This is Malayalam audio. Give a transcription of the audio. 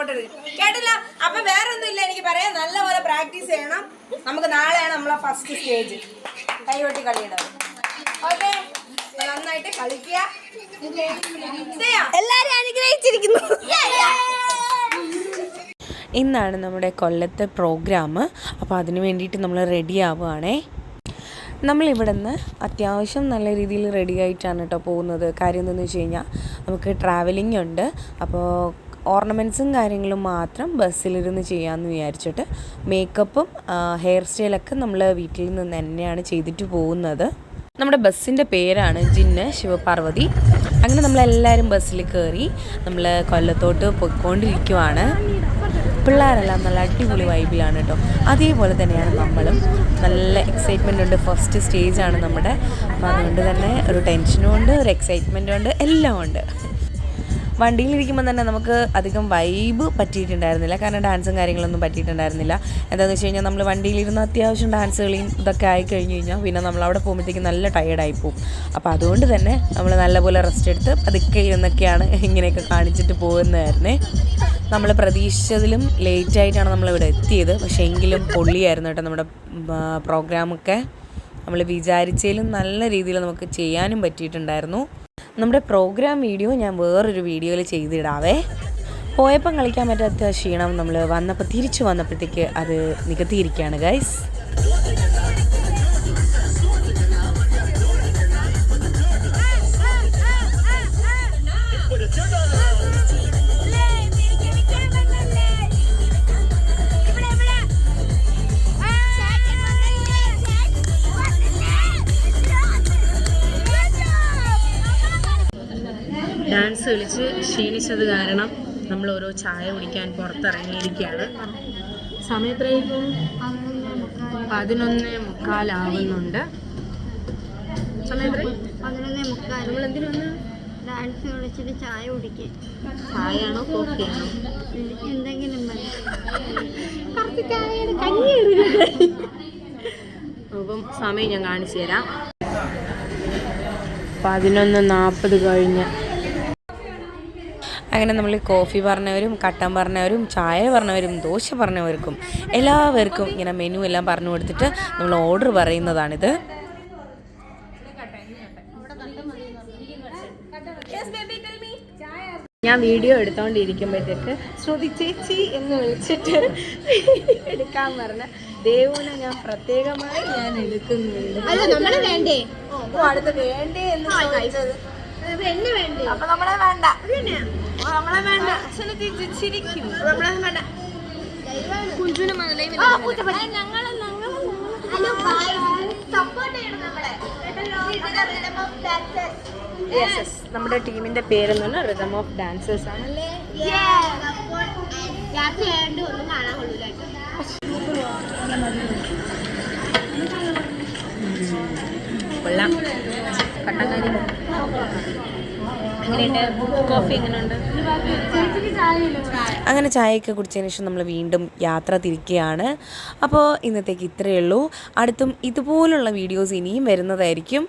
സപ്പോർട്ട് കേട്ടില്ല? അപ്പൊ വേറെ ഒന്നും ഇല്ല എനിക്ക് പറയാം. നല്ലപോലെ പ്രാക്ടീസ് ചെയ്യണം. നമുക്ക് നാളെയാണ് നമ്മളെ ഫസ്റ്റ് സ്റ്റേജ് കൈകൊട്ടി കളിയുടെ ഓക്കെ നന്നായിട്ട് കളിക്കുക. എല്ലാരും അനുഗ്രഹിച്ചിരിക്കുന്നു. ഇന്നാണ് നമ്മുടെ കൊല്ലത്തെ പ്രോഗ്രാം അപ്പോൾ അതിന് വേണ്ടിയിട്ട് നമ്മൾ റെഡി ആവുകയാണേ. നമ്മളിവിടെ നിന്ന് അത്യാവശ്യം നല്ല രീതിയിൽ റെഡി ആയിട്ടാണ് കേട്ടോ പോകുന്നത്. കാര്യം എന്താണെന്ന് വെച്ച് കഴിഞ്ഞാൽ നമുക്ക് ട്രാവലിംഗ് ഉണ്ട്. അപ്പോൾ ഓർണമെന്റ്സും കാര്യങ്ങളും മാത്രം ബസ്സിലിരുന്ന് ചെയ്യാമെന്ന് വിചാരിച്ചിട്ട് മേക്കപ്പും ഹെയർ സ്റ്റൈലൊക്കെ നമ്മൾ വീട്ടിൽ നിന്ന് തന്നെയാണ് ചെയ്തിട്ട് പോകുന്നത്. നമ്മുടെ ബസ്സിന്റെ പേരാണ് ജിന്ന് ശിവപാർവതി അങ്ങനെ നമ്മളെല്ലാവരും ബസ്സിൽ കയറി നമ്മൾ കൊല്ലത്തോട്ട് പോയിക്കൊണ്ടിരിക്കുവാണ്. പിള്ളേരെല്ലാം നല്ല അടിപൊളി വൈബിലാണ് കേട്ടോ അതേപോലെ തന്നെയാണ് നമ്മളും. നല്ല എക്സൈറ്റ്മെന്റ് ഉണ്ട്. ഫസ്റ്റ് സ്റ്റേജാണ് നമ്മുടെ. അപ്പോൾ അതുകൊണ്ട് തന്നെ ഒരു ടെൻഷനും ഉണ്ട് ഒരു എക്സൈറ്റ്മെന്റും ഉണ്ട് എല്ലാം ഉണ്ട്. വണ്ടിയിലിരിക്കുമ്പോൾ തന്നെ നമുക്ക് അധികം വൈബ് പറ്റിയിട്ടുണ്ടായിരുന്നില്ല. കാരണം ഡാൻസും കാര്യങ്ങളൊന്നും പറ്റിയിട്ടുണ്ടായിരുന്നില്ല. എന്താണെന്ന് വെച്ച് കഴിഞ്ഞാൽ നമ്മൾ വണ്ടിയിലിരുന്ന് അത്യാവശ്യം ഡാൻസ് കളിയും ഇതൊക്കെ ആയി കഴിഞ്ഞ് കഴിഞ്ഞാൽ പിന്നെ നമ്മൾ അവിടെ പോകുമ്പോഴത്തേക്കും നല്ല ടയേർഡായി പോകും. അപ്പോൾ അതുകൊണ്ട് തന്നെ നമ്മൾ നല്ലപോലെ റെസ്റ്റ് എടുത്ത് പതുക്കെ ഇരുന്നൊക്കെയാണ് ഇങ്ങനെയൊക്കെ കാണിച്ചിട്ട് പോകുന്നതായിരുന്നേ. നമ്മൾ പ്രതീക്ഷിച്ചതിലും ലേറ്റ് ആയിട്ടാണ് നമ്മളിവിടെ എത്തിയത്. പക്ഷേ എങ്കിലും പൊള്ളിയായിരുന്നു കേട്ടോ നമ്മുടെ പ്രോഗ്രാമൊക്കെ നമ്മൾ വിചാരിച്ചതിലും നല്ല രീതിയിൽ നമുക്ക് ചെയ്യാനും പറ്റിയിട്ടുണ്ടായിരുന്നു. നമ്മുടെ പ്രോഗ്രാം വീഡിയോ ഞാൻ വേറൊരു വീഡിയോയിൽ ചെയ്തിടാവേ പോയപ്പം കളിക്കാൻ പറ്റാത്ത ക്ഷീണം നമ്മൾ വന്നപ്പോൾ തിരിച്ചു വന്നപ്പോഴത്തേക്ക് അത് നികത്തിയിരിക്കുകയാണ് ഗൈസ് ഡാൻസ് കളിച്ച് ക്ഷീണിച്ചത് കാരണം നമ്മൾ ഓരോ ചായ കുടിക്കാൻ പുറത്തിറങ്ങിയിരിക്കുകയാണ്. സമയത്രയും പതിനൊന്ന് മുക്കാലാവുന്നുണ്ട് പതിനൊന്നേ മുക്കാൽ. നമ്മൾ ഡാൻസ് കളിച്ചിട്ട് ചായ കുടിക്കുക ചായയാണോ കോഫിയാണോ? എന്തെങ്കിലും മതി. അപ്പം സമയം ഞാൻ കാണിച്ചു തരാം. പതിനൊന്ന് നാൽപ്പത് കഴിഞ്ഞ്. അങ്ങനെ നമ്മൾ കോഫി പറഞ്ഞവരും കട്ടൻ പറഞ്ഞവരും ചായ പറഞ്ഞവരും ദോശ പറഞ്ഞവർക്കും എല്ലാവർക്കും ഇങ്ങനെ മെനു എല്ലാം പറഞ്ഞു കൊടുത്തിട്ട് നമ്മൾ ഓർഡർ പറയുന്നതാണിത്. ഞാൻ വീഡിയോ എടുത്തോണ്ടിരിക്കുമ്പോഴത്തേക്ക് ശ്രുതി ചേച്ചി എന്ന് വിളിച്ചിട്ട് എടുക്കാൻ പറഞ്ഞ ദേവുനെ ഞാൻ പ്രത്യേകമായി ഞാൻ എടുക്കുന്നുണ്ട്. അല്ല നമ്മൾ വേണ്ടേ? ഓ, അടുത്ത് വേണ്ടേ എന്ന് ചോദിച്ചത്. അപ്പൊ നമ്മളെ വേണ്ട? നമ്മളെ വേണ്ട. അച്ഛനെ തിരിച്ചിരിക്കും. നമ്മളെ വേണ്ട. കുഞ്ചുന മുതലേ ഞങ്ങൾ സപ്പോർട്ട് ചെയ്യണം നമ്മളെ. യെസ് യെസ് നമ്മുടെ ടീമിന്റെ പേര് പറഞ്ഞാൽ റിതം ഓഫ് ഡാൻസേഴ്സ് ആണ് രാത്രി ആയതുകൊണ്ട് ഒന്നും കാണാൻ അങ്ങനെ ചായയൊക്കെ കുടിച്ചതിന് ശേഷം നമ്മൾ വീണ്ടും യാത്ര തിരിക്കുകയാണ്. അപ്പോൾ ഇന്നത്തേക്ക് ഇത്രയേ ഉള്ളൂ. അടുത്തും ഇതുപോലുള്ള വീഡിയോസ് ഇനിയും വരുന്നതായിരിക്കും.